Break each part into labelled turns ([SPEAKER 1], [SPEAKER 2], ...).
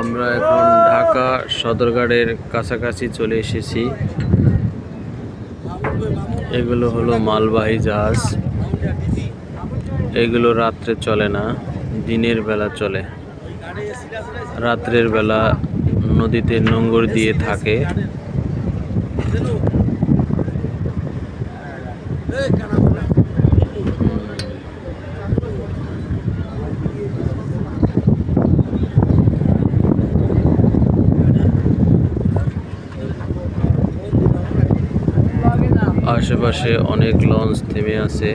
[SPEAKER 1] আমরা এখন ঢাকা সদরঘাটের কাছাকাছি চলে এসেছি। এগুলো হলো মালবাহী জাহাজ। এগুলো রাত্রে চলে না, দিনের বেলা চলে। রাত্রের বেলা নদীতে নোঙ্গর দিয়ে থাকে। আশেপাশে অনেক লঞ্চ থেমে আছে।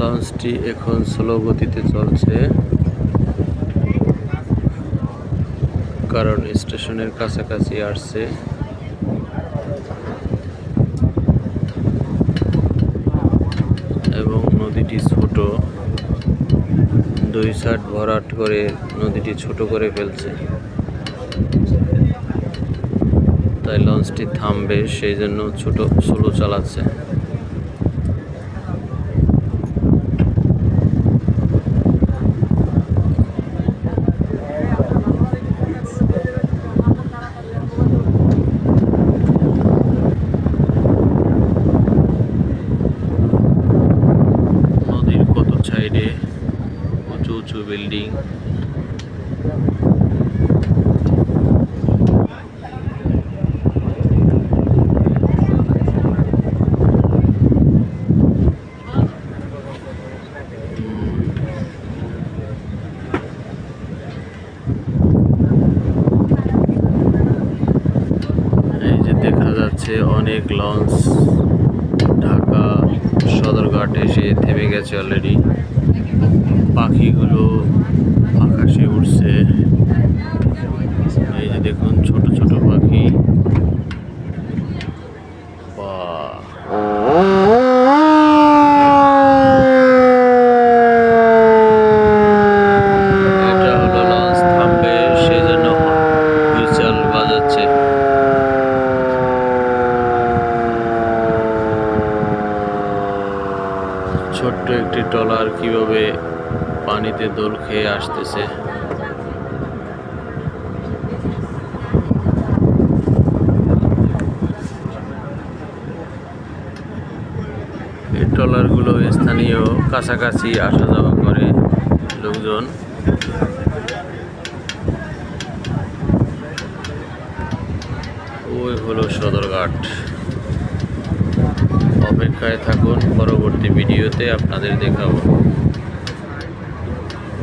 [SPEAKER 1] লঞ্চটি এখন স্লো গতিতে চলছে। কারণ স্টেশনের কাছাকাছি আসছে। নদীটি ছোট। দুই সাইড ভরাট করে নদীটি ছোট করে ফেলছে। তাই লঞ্চটি থামবে, সেই জন্য ছোট সোলো চালাচ্ছে। উঁচু বিল্ডিং অনেক লঞ্চ ঢাকা সদরঘাট এসে থেমে গেছে অলরেডি পাখিগুলো আকাশে উঠছে এই যে দেখুন ছোট ছোট পাখি। ছোট্ট একটি ট্রলার কীভাবে পানিতে দোল খেয়ে আসতেছে। এই ট্রলারগুলো স্থানীয় কাছাকাছি আসা যাওয়া করে লোকজন। ওই হলো সদরঘাট। অপেক্ষায় থাকুন, পরবর্তী ভিডিওতে আপনাদের দেখাবো।